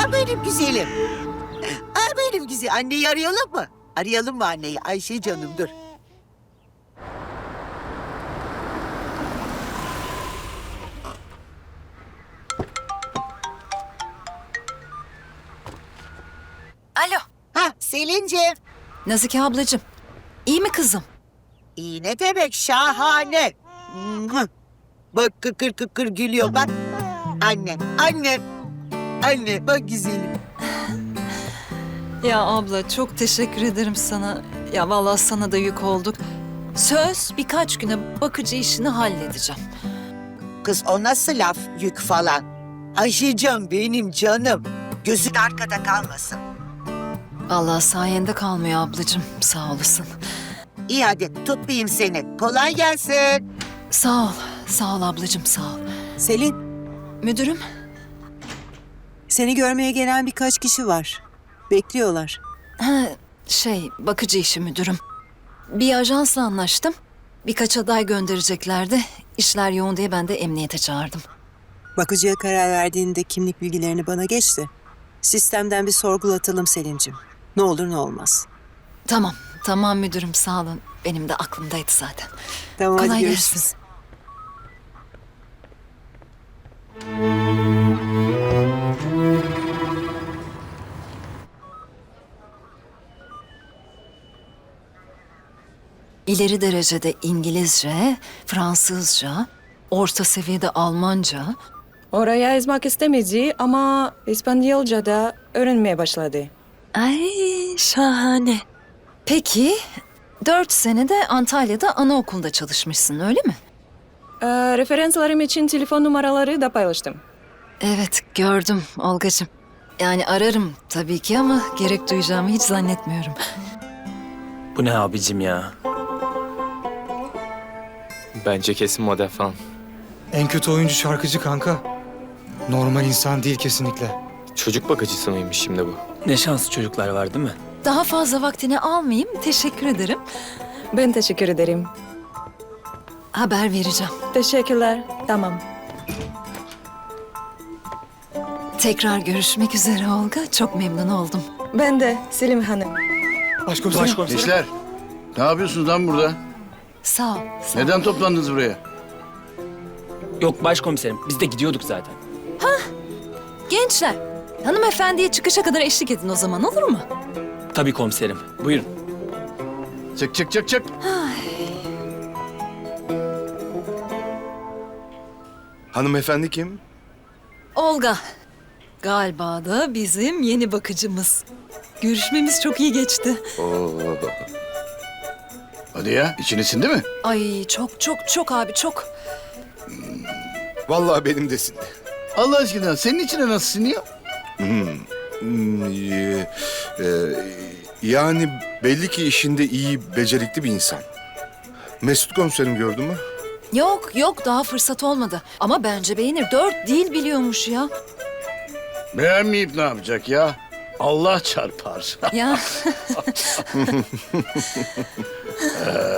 Aa, benim güzelim. Aa, benim güzel. Anneyi arayalım mı? Arayalım mı anneyi? Ayşe canım dur. Alo. Ha Selin'ciğim. Nazike ablacığım. İyi mi kızım? İyi ne demek şahane. Bak kıkır kıkır gülüyor bak. Anne, anne. Anne bak güzelim. Ya abla çok teşekkür ederim sana. Ya vallahi sana da yük olduk. Söz birkaç güne bakıcı işini halledeceğim. Kız o nasıl laf yük falan. Ayşecan benim canım. Gözün arkada kalmasın. Allah sayende kalmıyor ablacığım. Sağ olasın. İyi hadi tutmayayım seni. Kolay gelsin. Sağ ol. Sağ ol ablacığım sağ ol. Selin, Müdürüm seni görmeye gelen birkaç kişi var. Bekliyorlar. Ha, şey, bakıcı işi müdürüm. Bir ajansla anlaştım. Birkaç aday göndereceklerdi. İşler yoğun diye ben de emniyete çağırdım. Bakıcıya karar verdiğinde kimlik bilgilerini bana geçti. Sistemden bir sorgulatalım Selin'cim. Ne olur ne olmaz. Tamam, tamam müdürüm sağ olun. Benim de aklımdaydı zaten. Tamam Kolay hadi gelsin. İleri derecede İngilizce, Fransızca, orta seviyede Almanca. Oraya yazmak istemedi ama İspanyolca da öğrenmeye başladı. Ay şahane. Peki, dört senede Antalya'da anaokulunda çalışmışsın öyle mi? Ee, referanslarım için telefon numaraları da paylaştım. Evet, gördüm Olgacığım. Yani ararım tabii ki ama gerek duyacağımı hiç zannetmiyorum. Bu ne abicim ya? Bence kesin model falan. En kötü oyuncu şarkıcı kanka. Normal insan değil kesinlikle. Çocuk bakıcısı mıymış şimdi bu? Ne şanslı çocuklar var değil mi? Daha fazla vaktini almayayım. Teşekkür ederim. Ben teşekkür ederim. Haber vereceğim. Teşekkürler. Tamam. Tekrar görüşmek üzere Olga. Çok memnun oldum. Ben de Selim Hanım. Başkomiserim. Gençler, ne yapıyorsunuz lan burada? Sağ ol. Sağ ol. Neden toplandınız buraya? Yok başkomiserim biz de gidiyorduk zaten. Gençler, hanımefendiye çıkışa kadar eşlik edin o zaman olur mu? Tabii komiserim. Buyurun. Çık çık çık çık. Hanımefendi kim? Olga. Galiba da bizim yeni bakıcımız. Görüşmemiz çok iyi geçti. Oo. Hadi ya, için sindi mi? Ay çok çok çok abi çok. Vallahi benim desin. Allah aşkına senin içine nasıl siniyor? Hmm, e, e, yani belli ki işinde iyi, becerikli bir insan. Mesut komiserim gördün mü? Yok yok daha fırsat olmadı. Ama bence beğenir. Dört dil biliyormuş ya. Beğenmeyip ne yapacak ya? Allah çarpar. Ya Ee,